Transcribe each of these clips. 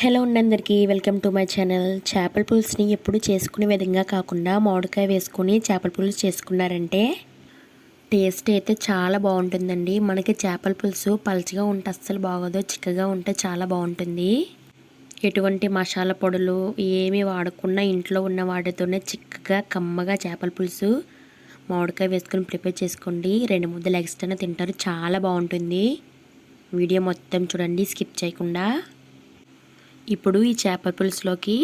Hello అండి అందరికీ welcome to my channel. చేపల పులుసుని ఎప్పుడు చేసుకునే విధంగా కాకుండా మామిడికాయ వేసుకొని చేపల పులుసు చేసుకున్నారంటే టేస్ట్ అయితే చాలా బాగుంటుందండి. మనకి చేపల పులుసు పలుచగా ఉంటే అస్సలు బాగోదు చిక్కగా ఉంటే చాలా బాగుంటుంది. ఎటువంటి మసాలా పొడులు ఏమీ వాడకుండా ఇంట్లో ఉన్న వాటితోనే చిక్కగా కమ్మగా చేపల పులుసు మామిడికాయ వేసుకొని ప్రిపేర్ చేసుకోండి. రెండు ముద్దలు ఎక్స్ట్రా తింటారు చాలా బాగుంటుంది. వీడియో మొత్తం చూడండి స్కిప్ చేయకుండా. ఇప్పుడు ఈ చేపల పులుసులోకి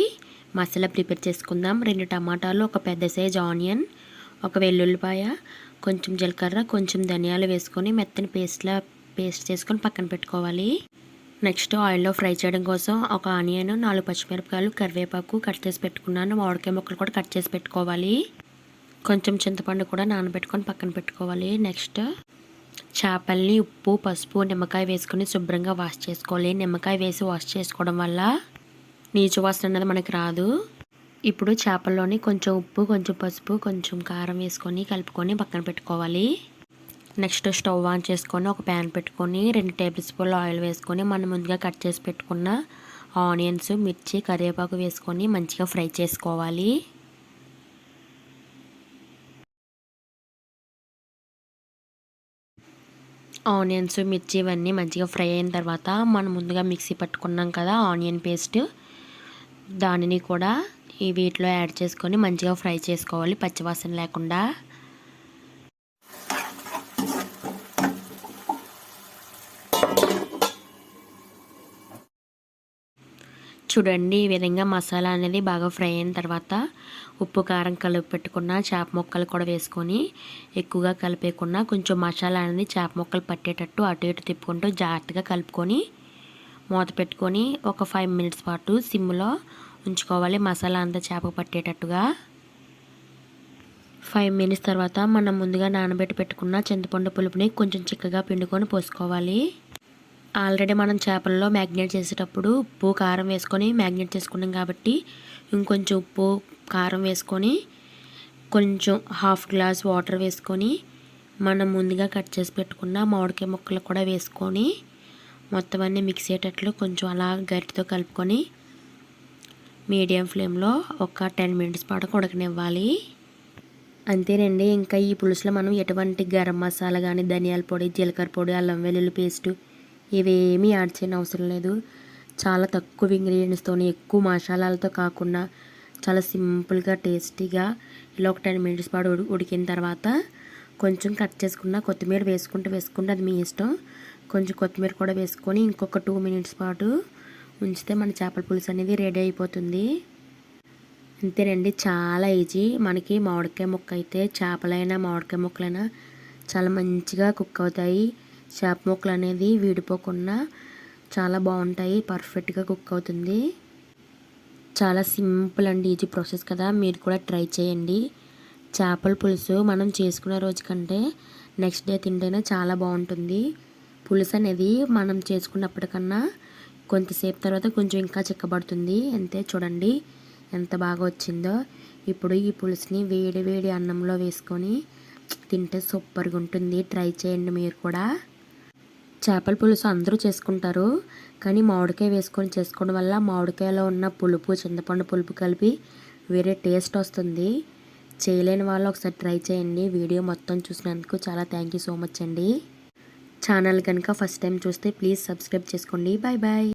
మసాలా ప్రిపేర్ చేసుకుందాం. రెండు టమాటాలు ఒక పెద్ద సైజ్ ఆనియన్ ఒక వెల్లుల్లిపాయ కొంచెం జీలకర్ర కొంచెం ధనియాలు వేసుకొని మెత్తని పేస్ట్లా పేస్ట్ చేసుకొని పక్కన పెట్టుకోవాలి. నెక్స్ట్ ఆయిల్లో ఫ్రై చేయడం కోసం ఒక ఆనియన్ నాలుగు పచ్చిమిరపకాయలు కరివేపాకు కట్ చేసి పెట్టుకున్నాను. మామిడికాయ ముక్కలు కూడా కట్ చేసి పెట్టుకోవాలి. కొంచెం చింతపండు కూడా నానబెట్టుకొని పక్కన పెట్టుకోవాలి. నెక్స్ట్ చేపల్ని ఉప్పు పసుపు నిమ్మకాయ వేసుకుని శుభ్రంగా వాష్ చేసుకోవాలి. నిమ్మకాయ వేసి వాష్ చేసుకోవడం వల్ల నీచు వాసన అన్నది మనకి రాదు. ఇప్పుడు చేపల్లోని కొంచెం ఉప్పు కొంచెం పసుపు కొంచెం కారం వేసుకొని కలుపుకొని పక్కన పెట్టుకోవాలి. నెక్స్ట్ స్టవ్ ఆన్ చేసుకొని ఒక ప్యాన్ పెట్టుకొని రెండు టేబుల్ స్పూన్లు ఆయిల్ వేసుకొని మనం ముందుగా కట్ చేసి పెట్టుకున్న ఆనియన్స్ మిర్చి కరివేపాకు వేసుకొని మంచిగా ఫ్రై చేసుకోవాలి. ఆనియన్స్ మిర్చి ఇవన్నీ మంచిగా ఫ్రై అయిన తర్వాత మనం ముందుగా మిక్సీ పట్టుకున్నాం కదా ఆనియన్ పేస్ట్. దానిని కూడా ఈ వీటిలో యాడ్ చేసుకొని మంచిగా ఫ్రై చేసుకోవాలి పచ్చివాసన లేకుండా. చూడండి ఈ విధంగా మసాలా అనేది బాగా ఫ్రై అయిన తర్వాత ఉప్పు కారం కలిపి పెట్టుకున్న చేప ముక్కలు కూడా వేసుకొని ఎక్కువగా కలిపేయకుండా కొంచెం మసాలా అనేది చేప ముక్కలు పట్టేటట్టు అటు ఇటు తిప్పుకుంటూ జాగ్రత్తగా కలుపుకొని మూత పెట్టుకొని ఒక ఫైవ్ మినిట్స్ పాటు సిమ్లో ఉంచుకోవాలి. మసాలా అంతా చేప పట్టేటట్టుగా. ఫైవ్ మినిట్స్ తర్వాత మనం ముందుగా నానబెట్టి పెట్టుకున్న చింతపండు పులుపుని కొంచెం చిక్కగా పిండుకొని పోసుకోవాలి. ఆల్రెడీ మనం చేపల్లో మ్యాగ్నేట్ చేసేటప్పుడు ఉప్పు కారం వేసుకొని మ్యాగ్నేట్ చేసుకున్నాం కాబట్టి ఇంకొంచెం ఉప్పు కారం వేసుకొని కొంచెం హాఫ్ గ్లాస్ వాటర్ వేసుకొని మనం ముందుగా కట్ చేసి పెట్టుకున్న మామిడికాయ ముక్కలు కూడా వేసుకొని మొత్తం అన్నీ మిక్స్ అయ్యేటట్లు కొంచెం అలా గరిటితో కలుపుకొని మీడియం ఫ్లేమ్లో ఒక టెన్ మినిట్స్ పాటు ఉడకనివ్వాలి. అంతేనండి ఇంకా ఈ పులుసులో మనం ఎటువంటి గరం మసాలా కానీ ధనియాల పొడి జీలకర్ర పొడి అల్లం వెల్లుల్లి పేస్టు ఇవేమీ యాడ్ చేయని అవసరం లేదు. చాలా తక్కువ ఇంగ్రీడియంట్స్తో ఎక్కువ మసాలాలతో కాకుండా చాలా సింపుల్గా టేస్టీగా ఇలా ఒక టెన్ మినిట్స్ పాటు ఉడికిన తర్వాత కొంచెం కట్ చేసుకున్న కొత్తిమీర వేసుకుంటే వేసుకుంటే అది మీ ఇష్టం. కొంచెం కొత్తిమీర కూడా వేసుకొని ఇంకొక టూ మినిట్స్ పాటు ఉంచితే మన చేపల పులుసు అనేది రెడీ అయిపోతుంది. అంతేనండి. చాలా ఈజీ. మనకి మామిడికాయ ముక్క అయితే చేపలైనా మామిడికాయ ముక్కలైనా చాలా మంచిగా కుక్ అవుతాయి. చేప ముక్కలు అనేది వీడిపోకుండా చాలా బాగుంటాయి పర్ఫెక్ట్గా కుక్ అవుతుంది. చాలా సింపుల్ అండి ఈజీ ప్రాసెస్ కదా మీరు కూడా ట్రై చేయండి. చేపల పులుసు మనం చేసుకునే రోజు కంటే నెక్స్ట్ డే తింటేనే చాలా బాగుంటుంది. పులుసు అనేది మనం చేసుకున్నప్పటికన్నా కొంతసేపు తర్వాత కొంచెం ఇంకా చిక్కబడుతుంది. అంతే చూడండి ఎంత బాగా వచ్చిందో. ఇప్పుడు ఈ పులుసుని వేడి వేడి అన్నంలో వేసుకొని తింటే సూపర్గా ఉంటుంది. ట్రై చేయండి మీరు కూడా. చేపల పులుసు అందరూ చేసుకుంటారు. కానీ మామిడికాయ వేసుకొని చేసుకోవడం వల్ల మామిడికాయలో ఉన్న పులుపు చింతపండు పులుపు కలిపి వేరే టేస్ట్ వస్తుంది. చేయలేని వాళ్ళు ఒకసారి ట్రై చేయండి. వీడియో మొత్తం చూసినందుకు చాలా థ్యాంక్ యూ సో మచ్ అండి. ఛానల్ కనుక ఫస్ట్ టైం చూస్తే ప్లీజ్ సబ్స్క్రైబ్ చేసుకోండి. Bye bye